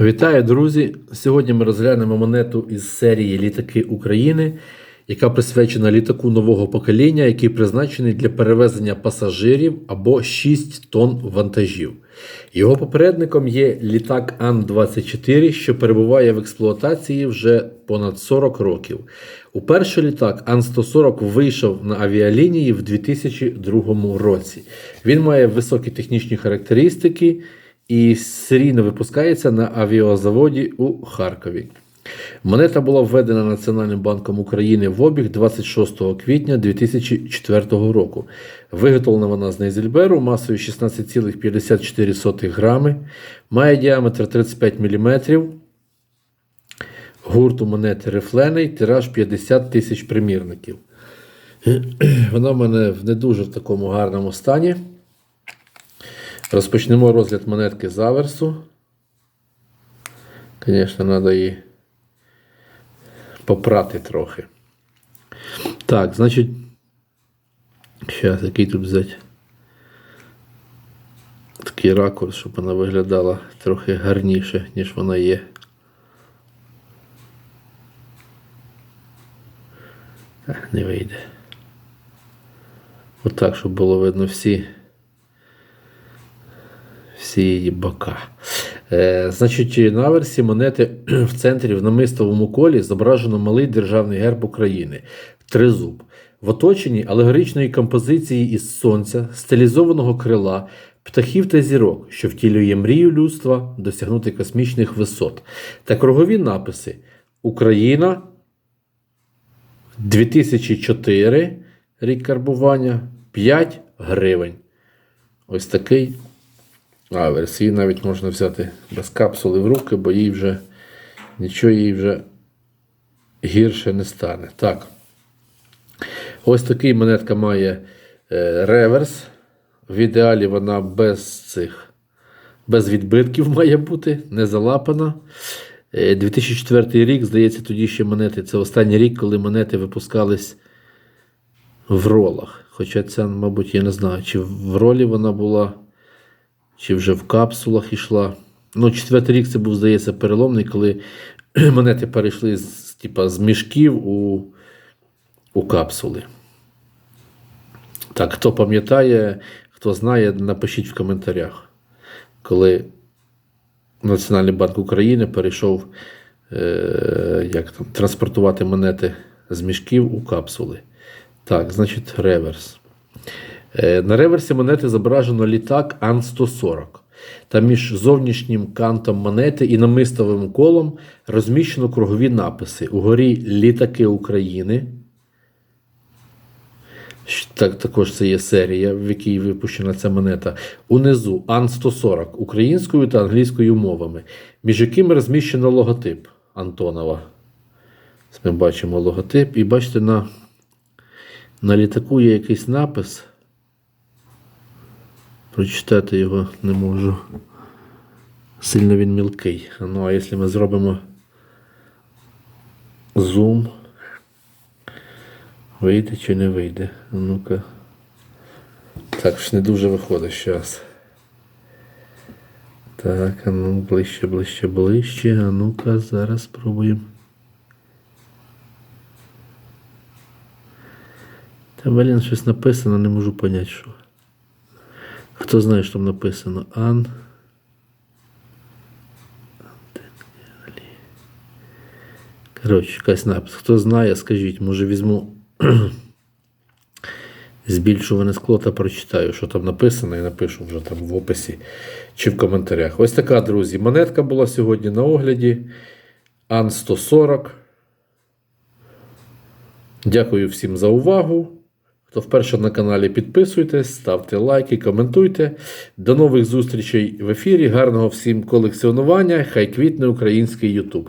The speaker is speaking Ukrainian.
Вітаю, друзі! Сьогодні ми розглянемо монету із серії Літаки України, яка присвячена літаку нового покоління, який призначений для перевезення пасажирів або 6 тонн вантажів. Його попередником є літак Ан-24, що перебуває в експлуатації вже понад 40 років. Уперше літак Ан-140 вийшов на авіалінії в 2002 році. Він має високі технічні характеристики і серійно випускається на авіазаводі у Харкові. Монета була введена Національним банком України в обіг 26 квітня 2004 року. Виготовлена вона з Нейзельберу масою 16,54 грами, має діаметр 35 мм. Гурт монети рифлений, тираж 50 тисяч примірників. Вона в мене в не дуже такому гарному стані. Розпочнемо розгляд монетки з аверсу. Звісно, треба її попрати трохи. Так, значить, зараз який тут взяти такий ракурс, щоб вона виглядала трохи гарніше, ніж вона є. Не вийде. Отак, щоб було видно всі всі її бока. Е, значить, на версі монети в центрі в намистовому колі зображено малий державний герб України тризуб. В оточенні алегоричної композиції із сонця, стилізованого крила, птахів та зірок, що втілює мрію людства досягнути космічних висот, та кругові написи Україна 2004 рік карбування 5 гривень. Ось такий аверс. Її навіть можна взяти без капсули в руки, бо їй вже нічого їй вже гірше не стане. Так. Ось такий монетка має е, реверс. В ідеалі вона без цих, без відбитків має бути, не залапана. Е, 2004 рік, здається, тоді ще монети. Це останній рік, коли монети випускались в ролах. Хоча це, мабуть, я не знаю, чи в ролі вона була, чи вже в капсулах йшла. Ну, четвертий рік це був, здається, переломний, коли монети перейшли з, типа, з мішків у, у капсули. Так, хто пам'ятає, хто знає, напишіть в коментарях, коли Національний банк України перейшов е, як там, транспортувати монети з мішків у капсули. Так, значить, реверс. Е, на реверсі монети зображено літак Ан-140. Та між зовнішнім кантом монети і намистовим колом розміщено кругові написи. Угорі літаки України. Так, також це є серія, в якій випущена ця монета. Унизу Ан-140 українською та англійською мовами, між якими розміщено логотип Антонова. Ми бачимо логотип, і бачите, на, на літаку є якийсь напис. Прочитати його не можу. Сильно він мілкий. Ну, а якщо ми зробимо зум. Вийде чи не вийде? Ну-ка. Так ж не дуже виходить зараз. Так, а ну ближче, ближче, ближче. А ну-ка, зараз спробуємо. Та блін, щось написано, не можу поняти, що. Хто знає, що там написано? Ан. Коротше, якась напис. Хто знає, скажіть, може візьму збільшуване скло та прочитаю, що там написано, і напишу вже там в описі чи в коментарях. Ось така, друзі, монетка була сьогодні на огляді. Ан 140. Дякую всім за увагу. Хто вперше на каналі, підписуйтесь, ставте лайки, коментуйте. До нових зустрічей в ефірі. Гарного всім колекціонування. Хай квітне український YouTube.